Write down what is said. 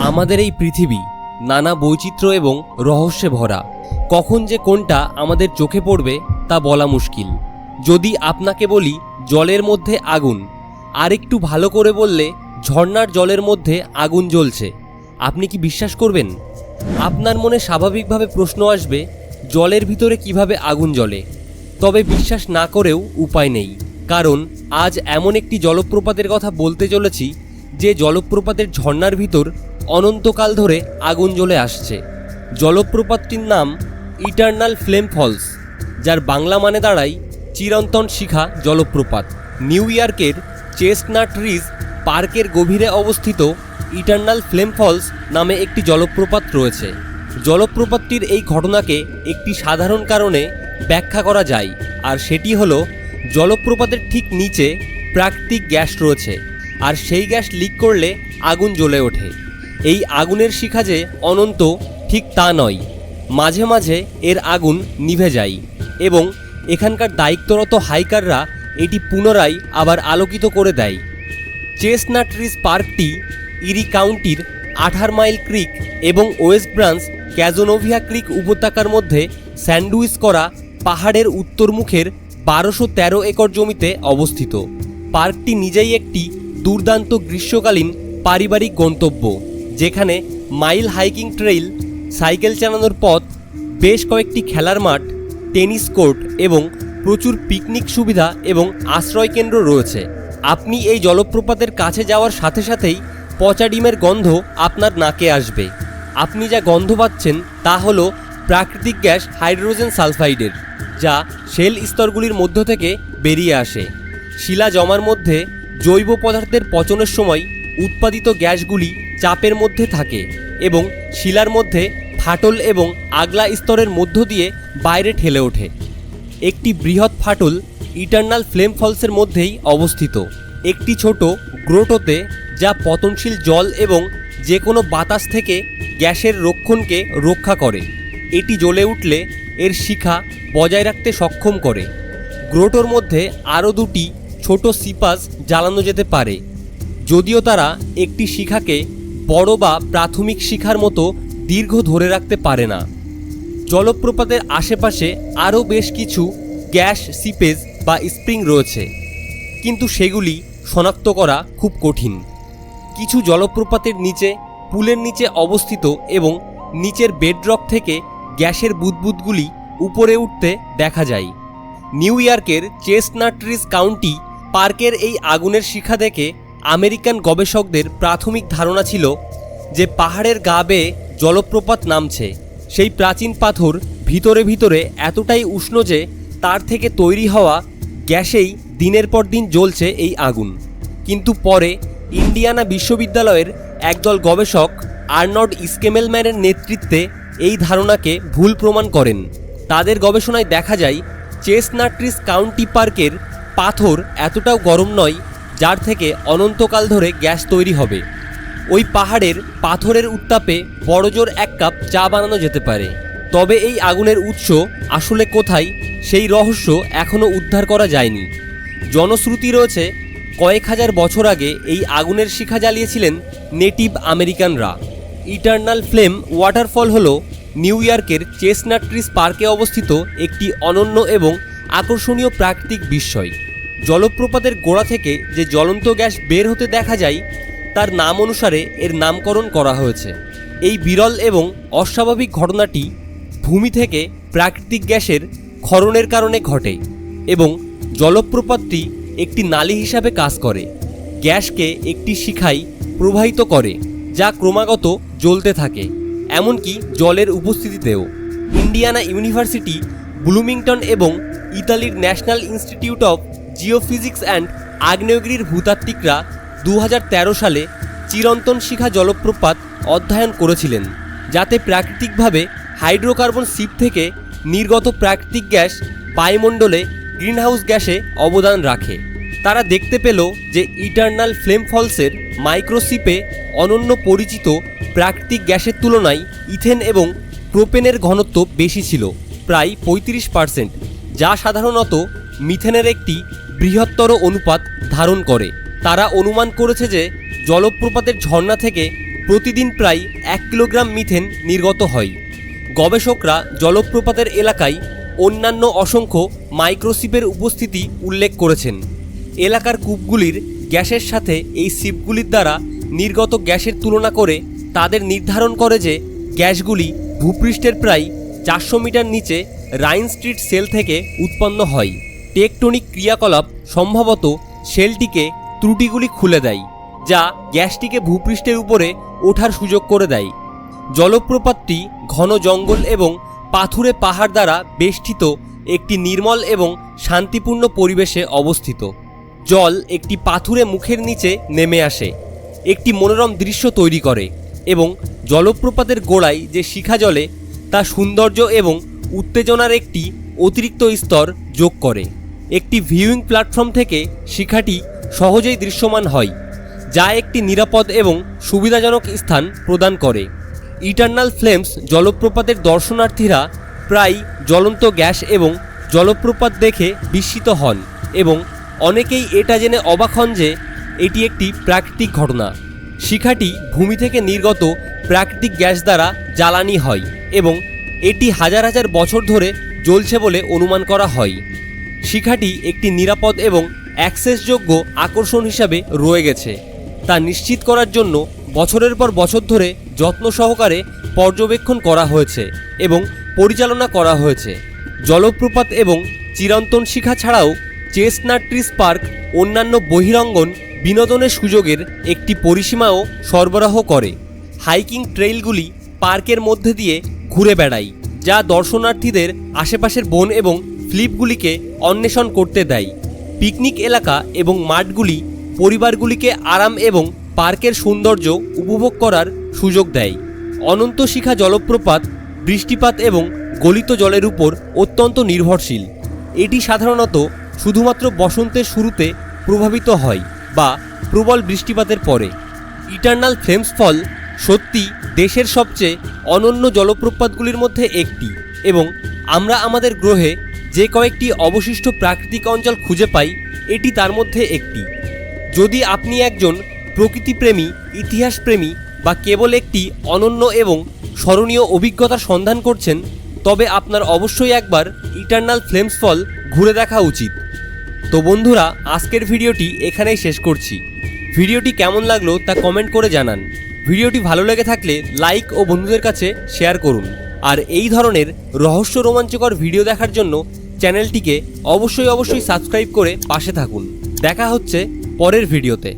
আমাদের এই পৃথিবী নানা বৈচিত্র্য এবং রহস্যে ভরা। কখন যে কোনটা আমাদের চোখে পড়বে তা বলা মুশকিল। যদি আপনাকে বলি জলের মধ্যে আগুন আর একটু ভালো করে বললে ঝর্নার জলের মধ্যে আগুন জ্বলছে। আপনি কি বিশ্বাস করবেন? আপনার মনে স্বাভাবিকভাবে প্রশ্ন আসবে, জলের ভিতরে কীভাবে আগুন জ্বলে? তবে বিশ্বাস না করেও উপায় নেই। কারণ আজ এমন একটি জলপ্রপাতের কথা বলতে চলেছি, যে জলপ্রপাতের ঝর্নার ভিতর অনন্তকাল ধরে আগুন জ্বলে আসছে। জলপ্রপাতটির নাম ইটার্নাল ফ্লেম ফলস, যার বাংলা মানে দাঁড়ায় চিরন্তন শিখা জলপ্রপাত। নিউ ইয়র্কের চেস্টনাট রিজ পার্কের গভীরে অবস্থিত ইটার্নাল ফ্লেম ফলস নামে একটি জলপ্রপাত রয়েছে। জলপ্রপাতটির এই ঘটনাকে একটি সাধারণ কারণে ব্যাখ্যা করা যায়, আর সেটি হলো জলপ্রপাতের ঠিক নিচে প্রাকৃতিক গ্যাস রয়েছে, আর সেই গ্যাস লিক করলে আগুন জ্বলে ওঠে। এই আগুনের শিখা যে অনন্ত, ঠিক তা নয়। মাঝে মাঝে এর আগুন নিভে যায় এবং এখানকার দায়িত্বরত হাইকাররা এটি পুনরায় আবার আলোকিত করে দেয়। চেস্টনাট রিজ পার্কটি ইরি কাউন্টির আঠার মাইল ক্রিক এবং ওয়েস্ট ব্রাঞ্চ ক্যাজোনোভিয়া ক্রিক উপত্যকার মধ্যে স্যান্ডউইচ করা পাহাড়ের উত্তর মুখের বারোশো তেরো একর জমিতে অবস্থিত। পার্কটি নিজেই একটি দুর্দান্ত গ্রীষ্মকালীন পারিবারিক গন্তব্য। যেখানে মাইল হাইকিং ট্রেইল, সাইকেল চালানোর পথ, বেশ কয়েকটি খেলার মাঠ, টেনিস কোর্ট এবং প্রচুর পিকনিক সুবিধা এবং আশ্রয় কেন্দ্র রয়েছে। আপনি এই জলপ্রপাতের কাছে যাওয়ার সাথে সাথেই পচা ডিমের গন্ধ আপনার নাকে আসবে। আপনি যা গন্ধ পাচ্ছেন তা হল প্রাকৃতিক গ্যাস হাইড্রোজেন সালফাইডের, যা শেল স্তরগুলির মধ্য থেকে বেরিয়ে আসে। শিলা জমার মধ্যে জৈব পদার্থের পচনের সময় উৎপাদিত গ্যাসগুলি চাপের মধ্যে থাকে এবং শিলার মধ্যে ফাটল এবং আগলা স্তরের মধ্য দিয়ে বাইরে ঠেলে ওঠে। একটি বৃহৎ ফাটল ইটার্নাল ফ্লেম ফলসের মধ্যেই অবস্থিত। একটি ছোট গ্রোটোতে যা পতনশীল জল এবং যে কোনো বাতাস থেকে গ্যাসের রক্ষণকে রক্ষা করে। এটি জ্বলে উঠলে এর শিখা বজায় রাখতে সক্ষম করে। গ্রোটোর মধ্যে আরও দুটি ছোট সিপাস জ্বালানো যেতে পারে। যদিও তারা একটি শিখাকে বড় বা প্রাথমিক শিখার মতো দীর্ঘ ধরে রাখতে পারে না। জলপ্রপাতের আশেপাশে আরও বেশ কিছু গ্যাস সিপেজ বা স্প্রিং রয়েছে। কিন্তু সেগুলি শনাক্ত করা খুব কঠিন। কিছু জলপ্রপাতের নিচে, পুলের নিচে অবস্থিত এবং নিচের বেডরক থেকে গ্যাসের বুদবুদগুলি উপরে উঠতে দেখা যায়। নিউ ইয়র্কের চেস্টনাট্রিজ কাউন্টি পার্কের এই আগুনের শিখা দেখে আমেরিকান গবেষকদের প্রাথমিক ধারণা ছিল যে পাহাড়ের গা বেয়ে জলপ্রপাত নামছে। সেই প্রাচীন পাথর ভিতরে ভিতরে এতটাই উষ্ণ যে তার থেকে তৈরি হওয়া গ্যাসেই দিনের পর দিন জ্বলছে এই আগুন। কিন্তু পরে ইন্ডিয়ানা বিশ্ববিদ্যালয়ের একদল গবেষক আর্নড স্কেমেলম্যানের নেতৃত্বে এই ধারণাকে ভুল প্রমাণ করেন। তাদের গবেষণায় দেখা যায় চেসনাট্রিস কাউন্টি পার্কের পাথর এতটাও গরম নয় যার থেকে অনন্তকাল ধরে গ্যাস তৈরি হবে। ওই পাহাড়ের পাথরের উত্তাপে বড়জোর এক কাপ চা বানানো যেতে পারে। তবে এই আগুনের উৎস আসলে কোথায় সেই রহস্য এখনও উদ্ধার করা যায়নি। জনশ্রুতি রয়েছে, কয়েক হাজার বছর আগে এই আগুনের শিখা জ্বালিয়েছিলেন native Americans. Eternal flame waterfall হল নিউ ইয়র্কের চেসনাট্রিস পার্কে অবস্থিত একটি অনন্য এবং আকর্ষণীয় প্রাকৃতিক বিস্ময়। জলপ্রপাতের গোড়া থেকে যে জ্বলন্ত গ্যাস বের হতে দেখা যায়, তার নাম অনুসারে এর নামকরণ করা হয়েছে। এই বিরল এবং অস্বাভাবিক ঘটনাটি ভূমি থেকে প্রাকৃতিক গ্যাসের ক্ষরণের কারণে ঘটে এবং জলপ্রপাতটি একটি নালী হিসাবে কাজ করে। গ্যাসকে একটি শিখাই প্রবাহিত করে, যা ক্রমাগত জ্বলতে থাকে, এমনকি জলের উপস্থিতিতেও। ইন্ডিয়ানা ইউনিভার্সিটি, ব্লুমিংটন এবং ইতালির National Institute of Geophysics and আগ্নেয়গিরির ভূতাত্ত্বিকরা দু হাজার তেরো সালে চিরন্তন শিখা জলপ্রপাত অধ্যয়ন করেছিলেন, যাতে প্রাকৃতিকভাবে হাইড্রোকার্বন সিপ থেকে নির্গত প্রাকৃতিক গ্যাস বায়ুমণ্ডলে গ্রিনহাউস গ্যাসে অবদান রাখে। তারা দেখতে পেল যে ইটার্নাল ফ্লেম ফলসের মাইক্রোসিপে অনন্য পরিচিত প্রাকৃতিক গ্যাসের তুলনায় ইথেন এবং প্রোপেনের ঘনত্ব বেশি ছিল, প্রায় পঁয়ত্রিশ পার্সেন্ট, যা সাধারণত মিথেনের একটি বৃহত্তর অনুপাত ধারণ করে। তারা অনুমান করেছে যে, জলপ্রপাতের ঝর্ণা থেকে প্রতিদিন প্রায় এক কিলোগ্রাম মিথেন নির্গত হয়। গবেষকরা জলপ্রপাতের এলাকায় অন্যান্য অসংখ্য মাইক্রোসিপের উপস্থিতি উল্লেখ করেছেন। এলাকার কূপগুলির গ্যাসের সাথে এই সিপগুলির দ্বারা নির্গত গ্যাসের তুলনা করে তাদের নির্ধারণ করে যে, গ্যাসগুলি ভূপৃষ্ঠের প্রায় চারশো মিটার নিচে রাইন স্ট্রিট সেল থেকে উৎপন্ন হয়। টেকটনিক ক্রিয়াকলাপ সম্ভবত সেলটিকে ত্রুটিগুলি খুলে দেয়, যা গ্যাসটিকে ভূপৃষ্ঠের উপরে ওঠার সুযোগ করে দেয়। জলপ্রপাতটি ঘন জঙ্গল এবং পাথুরে পাহাড় দ্বারা বেষ্টিত একটি নির্মল এবং শান্তিপূর্ণ পরিবেশে অবস্থিত। জল একটি পাথুরে মুখের নিচে নেমে আসে, একটি মনোরম দৃশ্য তৈরি করে এবং জলপ্রপাতের গোড়ায় যে শিখা জলে তা সৌন্দর্য এবং উত্তেজনার একটি অতিরিক্ত স্তর যোগ করে। একটি ভিউইং প্ল্যাটফর্ম থেকে শিখাটি সহজেই দৃশ্যমান হয়, যা একটি নিরাপদ এবং সুবিধাজনক স্থান প্রদান করে। ইটার্নাল ফ্লেমস জলপ্রপাতের দর্শনার্থীরা প্রায় জ্বলন্ত গ্যাস এবং জলপ্রপাত দেখে বিস্মিত হন এবং অনেকেই এটা জেনে অবাক হন যে এটি একটি প্রাকৃতিক ঘটনা। শিখাটি ভূমি থেকে নির্গত প্রাকৃতিক গ্যাস দ্বারা জ্বালানি হয় এবং এটি হাজার হাজার বছর ধরে জ্বলছে বলে অনুমান করা হয়। শিখাটি একটি নিরাপদ এবং অ্যাক্সেসযোগ্য আকর্ষণ হিসাবে রয়ে গেছে। তা নিশ্চিত করার জন্য বছরের পর বছর ধরে যত্ন সহকারে পর্যবেক্ষণ করা হয়েছে এবং পরিচালনা করা হয়েছে। জলপ্রপাত এবং চিরন্তন শিখা ছাড়াও চেস্টনাট ট্রিস পার্ক, অন্যান্য বহিরঙ্গন বিনোদনের সুযোগের একটি পরিসীমাও সরবরাহ করে। হাইকিং ট্রেইলগুলি পার্কের মধ্যে দিয়ে ঘুরে বেড়ায় যা দর্শনার্থীদের আশেপাশের বন এবং ফ্লিপগুলিকে অন্বেষণ করতে দেয়। পিকনিক এলাকা এবং মাঠগুলি পরিবারগুলিকে আরাম এবং পার্কের সৌন্দর্য উপভোগ করার সুযোগ দেয়। অনন্ত শিখা জলপ্রপাত, বৃষ্টিপাত এবং গলিত জলের উপর অত্যন্ত নির্ভরশীল। এটি সাধারণত শুধুমাত্র বসন্তের শুরুতে প্রভাবিত হয় বা প্রবল বৃষ্টিপাতের পরে। ইটার্নাল ফ্লেমস ফল সত্যি দেশের সবচেয়ে অনন্য জলপ্রপাতগুলির মধ্যে একটি এবং আমরা আমাদের গ্রহে যে কয়েকটি অবশিষ্ট প্রাকৃতিক অঞ্চল খুঁজে পাই, এটি তার মধ্যে একটি। যদি আপনি একজন প্রকৃতিপ্রেমী, ইতিহাসপ্রেমী বা কেবল একটি অনন্য এবং স্মরণীয় অভিজ্ঞতার সন্ধান করছেন, তবে আপনার অবশ্যই একবার ইটার্নাল ফ্লেমস ফল ঘুরে দেখা উচিত। তো বন্ধুরা, আজকের ভিডিওটি এখানেই শেষ করছি। ভিডিওটি কেমন লাগল তা কমেন্ট করে জানান। ভিডিওটি ভালো লেগে থাকলে লাইক ও বন্ধুদের কাছে শেয়ার করুন। আর এই ধরনের রহস্য রোমাঞ্চকর ভিডিও দেখার জন্য চ্যানেলটিকে অবশ্যই অবশ্যই সাবস্ক্রাইব করে পাশে থাকুন। দেখা হচ্ছে পরের ভিডিওতে।